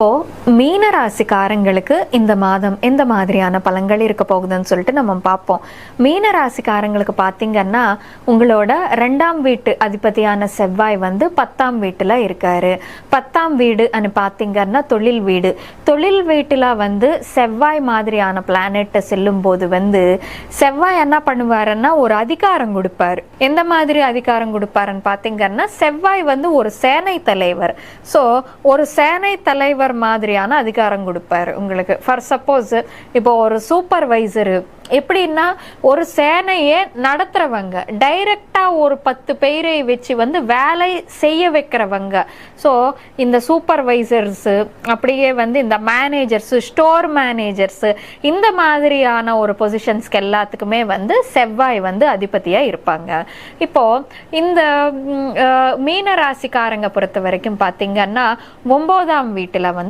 இப்போ மீன ராசிக்காரங்களுக்கு இந்த மாதம் எந்த மாதிரியான பலன்கள் இருக்க போகுதுன்னு சொல்லிட்டு நம்ம பார்ப்போம். மீன ராசிக்காரங்களுக்கு பார்த்தீங்கன்னா உங்களோட ரெண்டாம் வீட்டு அதிபதியான செவ்வாய் வந்து பத்தாம் வீட்டில் இருக்காரு. பத்தாம் வீடு அனு பார்த்தீங்கன்னா தொழில் வீடு. தொழில் வீட்டில் வந்து செவ்வாய் மாதிரியான பிளானெட்டை செல்லும் போது வந்து செவ்வாய் என்ன பண்ணுவாருன்னா ஒரு அதிகாரம் கொடுப்பாரு. எந்த மாதிரி அதிகாரம் கொடுப்பாருன்னு பார்த்தீங்கன்னா செவ்வாய் வந்து ஒரு சேனை தலைவர். ஸோ ஒரு சேனை தலைவர் மாதிரியான அதிகாரம் கொடுப்பாரு உங்களுக்கு. ஃபார் சப்போஸ் இப்போ ஒரு சூப்பர்வைசரு எப்படின்னா ஒரு சேனையை நடத்துறவங்க டைரக்டா ஒரு பத்து பேரை வச்சு வந்து வேலை செய்ய வைக்கிறவங்க. ஸோ இந்த சூப்பர்வைசர்ஸ் அப்படியே வந்து இந்த மேனேஜர்ஸ் ஸ்டோர் மேனேஜர்ஸ் இந்த மாதிரியான ஒரு பொசிஷன்ஸ்க்கு எல்லாத்துக்குமே வந்து செவ்வாய் வந்து அதிபதியா இருப்பாங்க. இப்போ இந்த மீன ராசிக்காரங்க பொறுத்த வரைக்கும் பார்த்தீங்கன்னா ஒன்பதாம் வீட்டில் வந்து